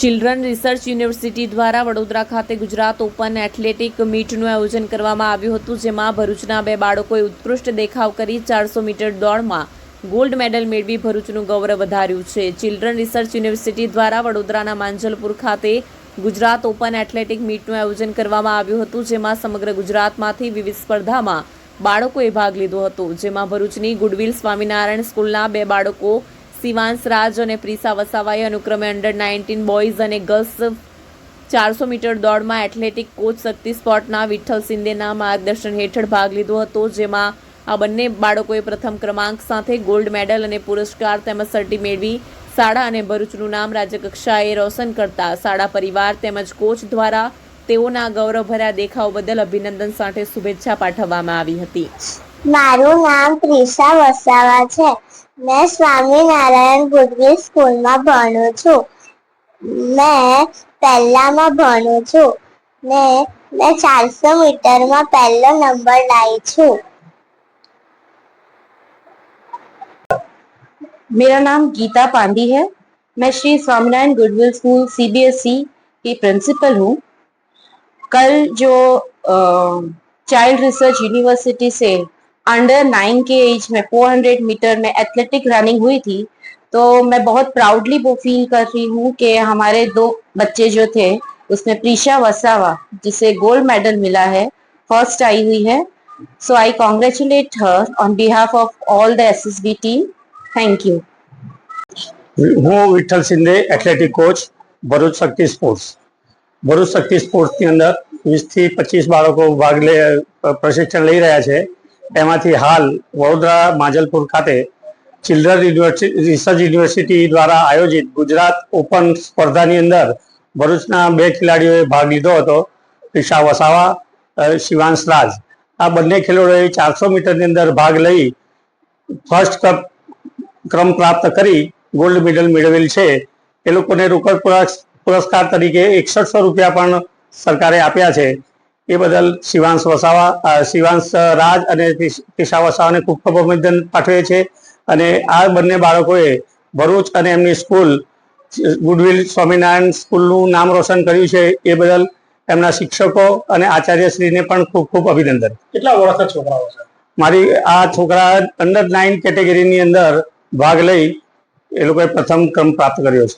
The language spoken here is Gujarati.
ચિલ્ડ્રન રિસર્ચ યુનિવર્સિટી દ્વારા વડોદરા ખાતે ગુજરાત ઓપન એથ્લેટિક મીટનું આયોજન કરવામાં આવ્યું હતું, જેમાં ભરૂચના બે બાળકોએ ઉત્કૃષ્ટ દેખાવ કરી ચારસો મીટર દોડમાં ગોલ્ડ મેડલ મેળવી ભરૂચનું ગૌરવ વધાર્યું છે. ચિલ્ડ્રન રિસર્ચ યુનિવર્સિટી દ્વારા વડોદરાના માંજલપુર ખાતે ગુજરાત ઓપન એથ્લેટિક મીટનું આયોજન કરવામાં આવ્યું હતું, જેમાં સમગ્ર ગુજરાતમાંથી વિવિધ સ્પર્ધામાં બાળકોએ ભાગ લીધો હતો. જેમાં ભરૂચની ગુડવિલ સ્વામિનારાયણ સ્કૂલના બે બાળકો શિવાંશ રાજ અને પ્રિસા વસાવાએ અનુક્રમે અંડર નાઇન્ટીન બોયઝ અને ગર્લ્સ ચારસો મીટર દોડમાં એથ્લેટિક કોચ શક્તિ સ્પોર્ટના વિઠ્ઠલ સિંદેના માર્ગદર્શન હેઠળ ભાગ લીધો હતો, જેમાં આ બંને બાળકોએ પ્રથમ ક્રમાંક સાથે ગોલ્ડ મેડલ અને પુરસ્કાર તેમજ સર્ટી મેળવી. શાળા અને ભરૂચનું નામ રાજ્યકક્ષાએ રોશન કરતા શાળા પરિવાર તેમજ કોચ દ્વારા તેઓના ગૌરવભર્યા દેખાવ બદલ અભિનંદન સાથે શુભેચ્છા પાઠવવામાં આવી હતી. મારું નામ પ્રિશા વસાવા છે મેં સ્વામિનારાયણ ગુડવિલ સ્કૂલમાં ભણું છું મેં પહેલામાં ભણું છું ને મેં ચારસો મીટરમાં પહેલો નંબર લાવી છું मेरा नाम गीता पांडी है मैं Shri Swaminarayan goodwill school CBSE की प्रिंसिपल हूँ कल जो चाइल्ड रिसर्च यूनिवर्सिटी से अंडर नाइन के एज में 400 मीटर में एथलेटिक रनिंग हुई थी तो मैं बहुत प्राउडली वो फील कर रही हूँ कि हमारे दो बच्चे जो थे उसमें प्रीशा वसावा जिसे गोल्ड मेडल मिला है फर्स्ट आई हुई है so I congratulate her on behalf of all the S team thank you હું Vitthal Sindhe athletic coach Bharuch Shakti sports Bharuch Shakti સ્પોર્ટ્સની અંદર વીસથી પચીસ બાળકો ભાગ લે પ્રશિક્ષણ લઈ રહ્યા છે એમાંથી હાલ વડોદરા, માજલપુર ખાતે ચિલ્ડ્રન યુનિવર્સિટી રિસર્ચ યુનિવર્સિટી દ્વારા આયોજિત ગુજરાત ઓપન સ્પર્ધાની અંદર ભરૂચના બે ખેલાડીઓએ ભાગ લીધો હતો ઈશા વસાવા શિવાંશ રાજ. આ બંને ખેલાડીઓએ ચારસો મીટરની અંદર ભાગ લઈ ફર્સ્ટ કપ ક્રમ પ્રાપ્ત કરી ગોલ્ડ મેડલ મેળવેલ છે. એ લોકોને રોકડ પુરસ્કાર તરીકે એકસઠસો રૂપિયા પણ સરકારે આપ્યા છે. એ બદલ શિવાંશ વસાવા શિવાંશ રાજ અને પિશા વસાવાને ખૂબ ખૂબ અભિનંદન પાઠવે છે અને આ બંને બાળકોએ ભરૂચ અને એમની સ્કૂલ ગુડવિલ સ્વામિનારાયણ સ્કૂલનું નામ રોશન કર્યું છે. એ બદલ એમના શિક્ષકો અને આચાર્યશ્રીને પણ ખૂબ ખૂબ અભિનંદન. કેટલા વર્ષના છોકરાઓ છે? મારી આ છોકરા અંડર નાઇન કેટેગરીની અંદર ભાગ લઈ એ લોકોએ પ્રથમ ક્રમ પ્રાપ્ત કર્યો છે.